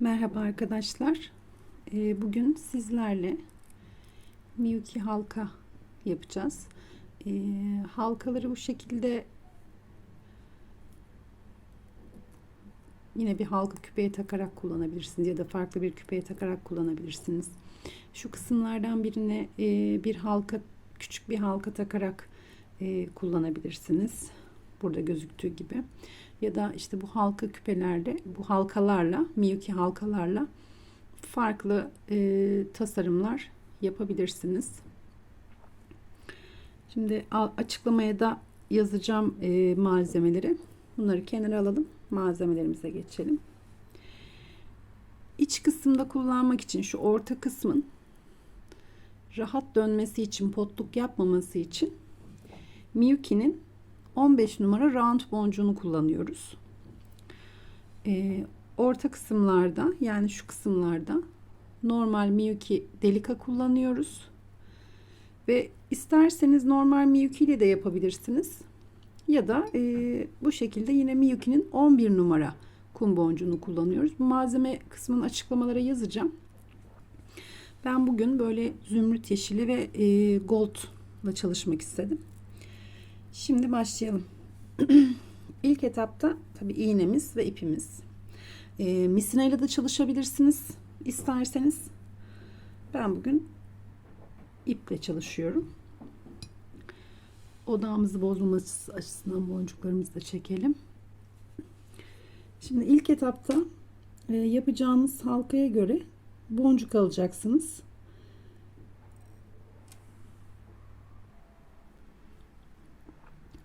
Merhaba arkadaşlar. Ee, Bugün sizlerle Miyuki halka yapacağız. Ee, Halkaları bu şekilde yine bir halka küpeye takarak kullanabilirsiniz ya da farklı bir küpeye takarak kullanabilirsiniz. Şu kısımlardan birine e, bir halka küçük bir halka takarak e, kullanabilirsiniz. Burada gözüktüğü gibi ya da işte bu halka küpelerle bu halkalarla Miyuki halkalarla farklı e, tasarımlar yapabilirsiniz. Şimdi açıklamaya da yazacağım e, malzemeleri. Bunları kenara alalım. Malzemelerimize geçelim. İç kısımda kullanmak için şu orta kısmın rahat dönmesi için, potluk yapmaması için Miyuki'nin 15 numara round boncuğunu kullanıyoruz. Ee, orta kısımlarda yani şu kısımlarda normal Miyuki delika kullanıyoruz. Ve isterseniz normal Miyuki ile de yapabilirsiniz. Ya da e, bu şekilde yine Miyuki'nin 11 numara kum boncuğunu kullanıyoruz. Bu malzeme kısmının açıklamalara yazacağım. Ben bugün böyle zümrüt yeşili ve e, goldla çalışmak istedim. Şimdi başlayalım. İlk etapta tabii iğnemiz ve ipimiz. E, misina ile de çalışabilirsiniz isterseniz. Ben bugün iple çalışıyorum. Odağımızı bozulması açısından boncuklarımızı da çekelim. Şimdi ilk etapta e, yapacağınız halkaya göre boncuk alacaksınız.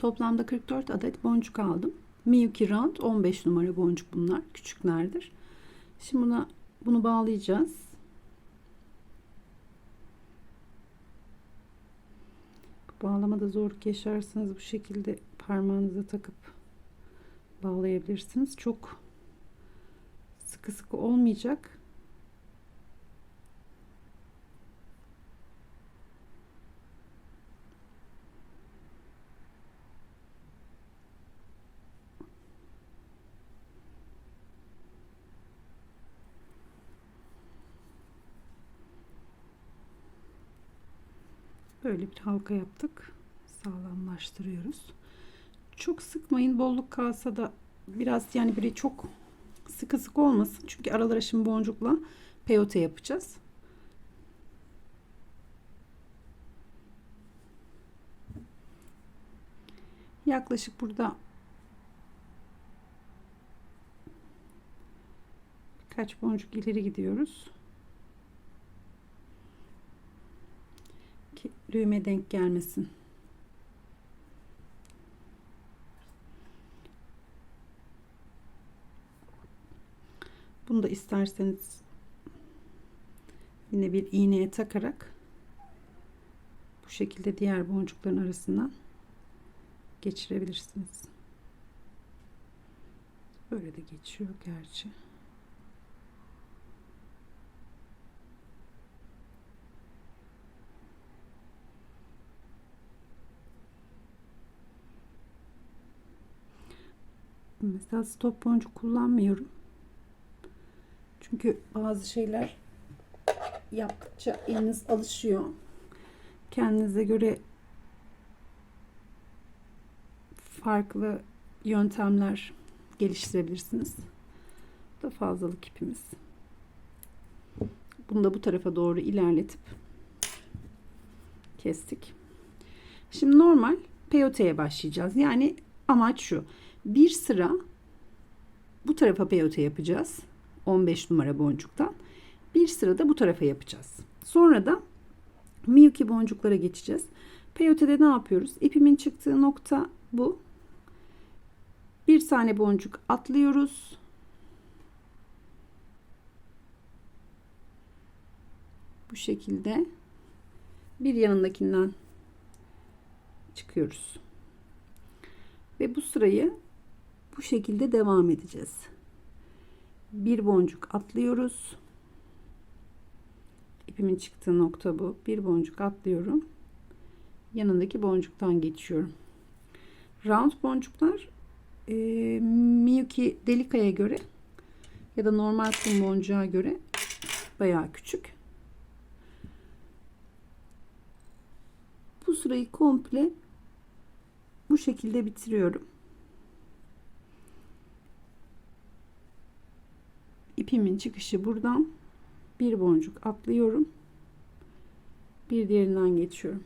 Toplamda 44 adet boncuk aldım. Miyuki Round 15 numara boncuk bunlar. Küçüklerdir. Şimdi buna bunu bağlayacağız. Bağlamada zorluk yaşarsanız bu şekilde parmağınıza takıp bağlayabilirsiniz. Çok sıkı sıkı olmayacak. Böyle bir halka yaptık. Sağlamlaştırıyoruz. Çok sıkmayın. Bolluk kalsa da biraz yani biri çok sıkı sık olmasın. Çünkü aralara şimdi boncukla peyote yapacağız. Yaklaşık burada birkaç boncuk ileri gidiyoruz. ki düğme denk gelmesin. Bunu da isterseniz yine bir iğneye takarak bu şekilde diğer boncukların arasından geçirebilirsiniz. Böyle de geçiyor gerçi. Mesela stop boncuk kullanmıyorum. Çünkü bazı şeyler yaptıkça eliniz alışıyor. Kendinize göre farklı yöntemler geliştirebilirsiniz. Bu da fazlalık ipimiz. Bunu da bu tarafa doğru ilerletip kestik. Şimdi normal peyoteye başlayacağız. Yani amaç şu bir sıra bu tarafa peyote yapacağız. 15 numara boncuktan. Bir sıra da bu tarafa yapacağız. Sonra da miyuki boncuklara geçeceğiz. Peyote'de ne yapıyoruz? İpimin çıktığı nokta bu. Bir tane boncuk atlıyoruz. Bu şekilde bir yanındakinden çıkıyoruz. Ve bu sırayı bu şekilde devam edeceğiz. Bir boncuk atlıyoruz. İpimin çıktığı nokta bu. Bir boncuk atlıyorum. Yanındaki boncuktan geçiyorum. Round boncuklar e, Miyuki Delica'ya göre ya da normal kum boncuğa göre bayağı küçük. Bu sırayı komple bu şekilde bitiriyorum. İpimin çıkışı buradan bir boncuk atlıyorum. Bir diğerinden geçiyorum.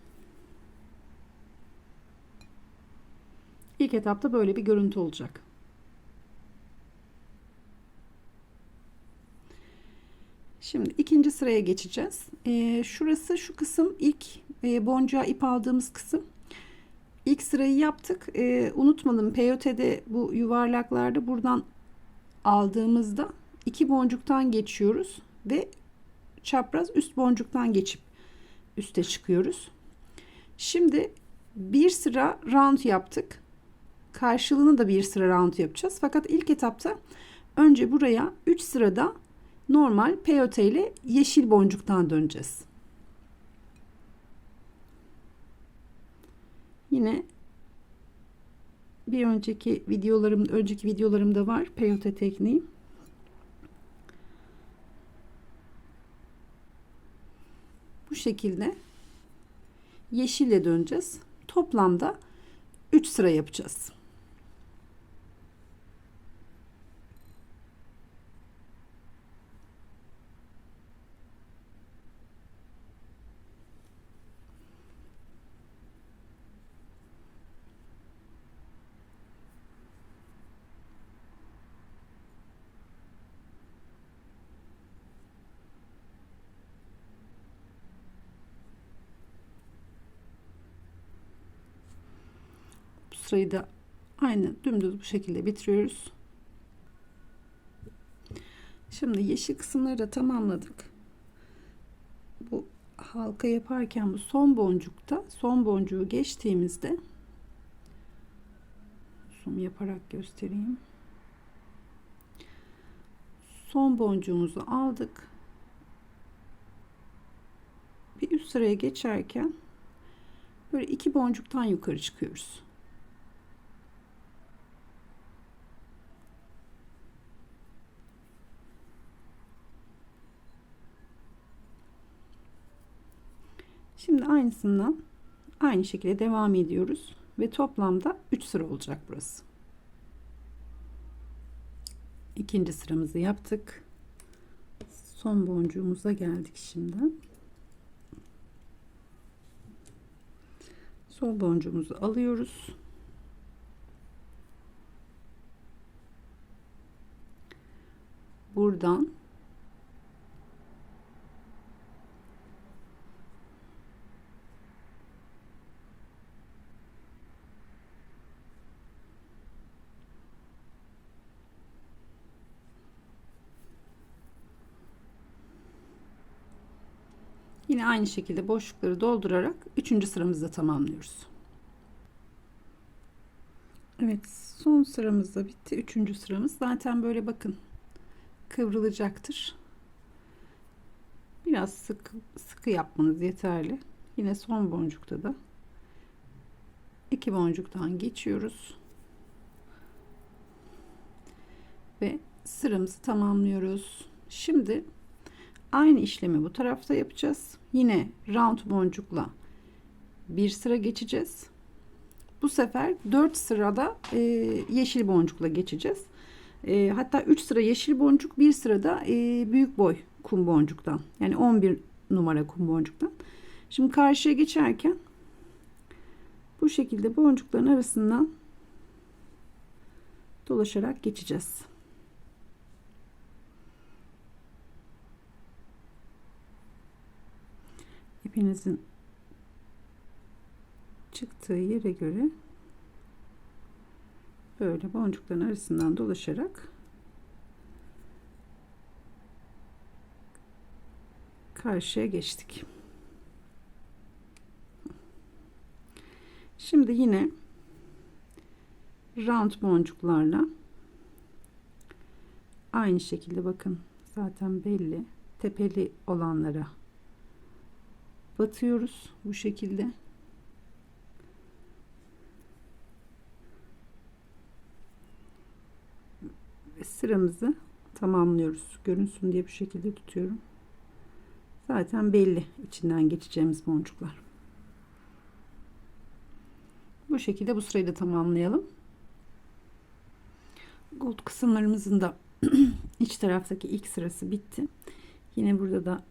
İlk etapta böyle bir görüntü olacak. Şimdi ikinci sıraya geçeceğiz. Ee, şurası şu kısım ilk e, boncuğa ip aldığımız kısım. İlk sırayı yaptık. Ee, unutmadım peyote'de bu yuvarlaklarda buradan aldığımızda iki boncuktan geçiyoruz ve çapraz üst boncuktan geçip üste çıkıyoruz. Şimdi bir sıra round yaptık. Karşılığını da bir sıra round yapacağız. Fakat ilk etapta önce buraya 3 sırada normal peyote ile yeşil boncuktan döneceğiz. Yine bir önceki videolarım önceki videolarımda var peyote tekniği. Bu şekilde yeşille döneceğiz. Toplamda 3 sıra yapacağız. Sırayı da aynı dümdüz bu şekilde bitiriyoruz. Şimdi yeşil kısımları da tamamladık. Bu halka yaparken bu son boncukta son boncuğu geçtiğimizde zoom yaparak göstereyim. Son boncuğumuzu aldık. Bir üst sıraya geçerken böyle iki boncuktan yukarı çıkıyoruz. Şimdi aynısından aynı şekilde devam ediyoruz ve toplamda 3 sıra olacak burası. İkinci sıramızı yaptık. Son boncuğumuza geldik şimdi. Sol boncuğumuzu alıyoruz. Buradan Yine aynı şekilde boşlukları doldurarak üçüncü sıramızda tamamlıyoruz. Evet son sıramız da bitti. Üçüncü sıramız zaten böyle bakın kıvrılacaktır. Biraz sık sıkı yapmanız yeterli. Yine son boncukta da iki boncuktan geçiyoruz. Ve sıramızı tamamlıyoruz. Şimdi Aynı işlemi bu tarafta yapacağız. Yine round boncukla bir sıra geçeceğiz. Bu sefer 4 sırada e, yeşil boncukla geçeceğiz. E, hatta 3 sıra yeşil boncuk, bir sırada e, büyük boy kum boncuktan. Yani 11 numara kum boncuktan. Şimdi karşıya geçerken bu şekilde boncukların arasından dolaşarak geçeceğiz. İpinizin çıktığı yere göre böyle boncukların arasından dolaşarak karşıya geçtik. Şimdi yine round boncuklarla aynı şekilde bakın zaten belli tepeli olanlara batıyoruz bu şekilde. Ve sıramızı tamamlıyoruz. Görünsün diye bu şekilde tutuyorum. Zaten belli içinden geçeceğimiz boncuklar. Bu şekilde bu sırayı da tamamlayalım. Gold kısımlarımızın da iç taraftaki ilk sırası bitti. Yine burada da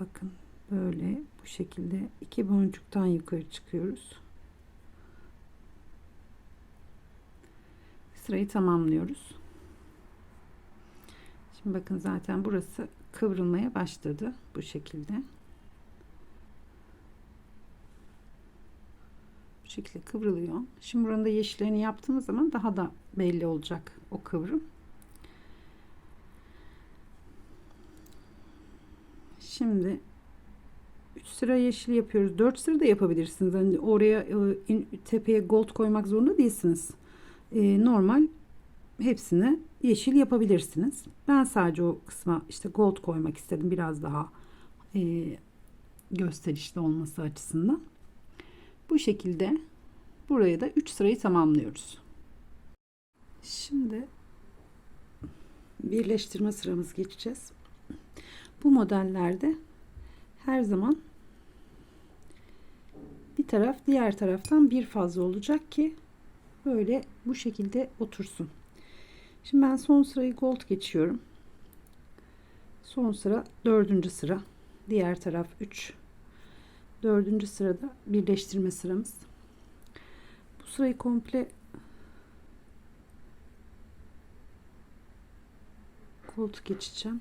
bakın böyle bu şekilde iki boncuktan yukarı çıkıyoruz. Sırayı tamamlıyoruz. Şimdi bakın zaten burası kıvrılmaya başladı bu şekilde. Bu şekilde kıvrılıyor. Şimdi buranın da yeşillerini yaptığımız zaman daha da belli olacak o kıvrım. Şimdi 3 sıra yeşil yapıyoruz. 4 sıra da yapabilirsiniz. Hani oraya e, tepeye gold koymak zorunda değilsiniz. E, normal hepsini yeşil yapabilirsiniz. Ben sadece o kısma işte gold koymak istedim. Biraz daha e, gösterişli olması açısından. Bu şekilde buraya da 3 sırayı tamamlıyoruz. Şimdi birleştirme sıramız geçeceğiz. Bu modellerde her zaman taraf diğer taraftan bir fazla olacak ki böyle bu şekilde otursun. Şimdi ben son sırayı gold geçiyorum. Son sıra dördüncü sıra. Diğer taraf 3. Dördüncü sırada birleştirme sıramız. Bu sırayı komple gold geçeceğim.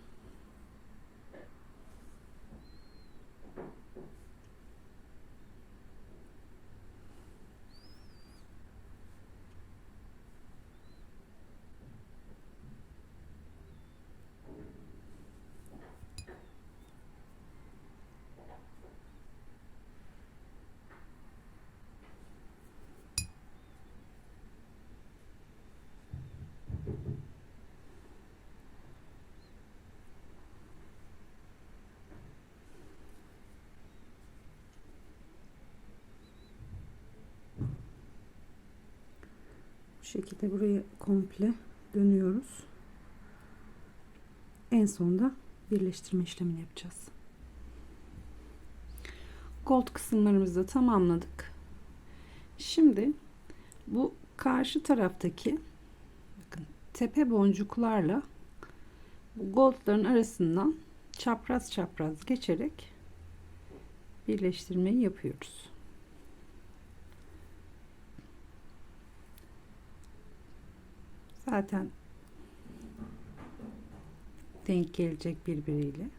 Şekilde burayı komple dönüyoruz. En sonda birleştirme işlemini yapacağız. Gold kısımlarımızı da tamamladık. Şimdi bu karşı taraftaki bakın tepe boncuklarla bu goldların arasından çapraz çapraz geçerek birleştirmeyi yapıyoruz. Zaten denk gelecek birbiriyle.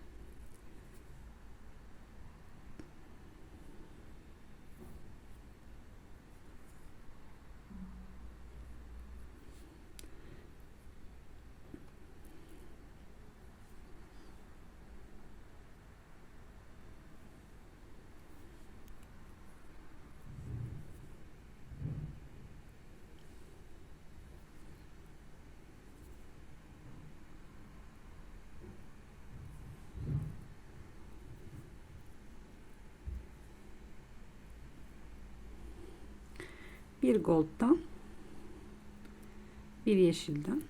Bir gold'dan bir yeşilden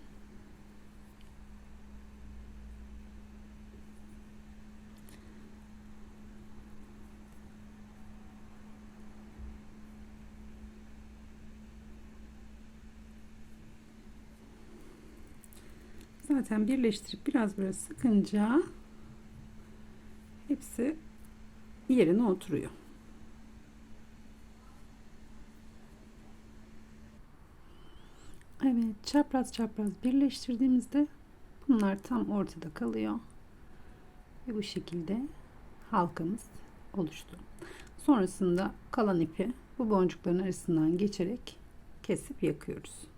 zaten birleştirip biraz böyle sıkınca hepsi yerine oturuyor. Evet çapraz çapraz birleştirdiğimizde bunlar tam ortada kalıyor. Ve bu şekilde halkamız oluştu. Sonrasında kalan ipi bu boncukların arasından geçerek kesip yakıyoruz.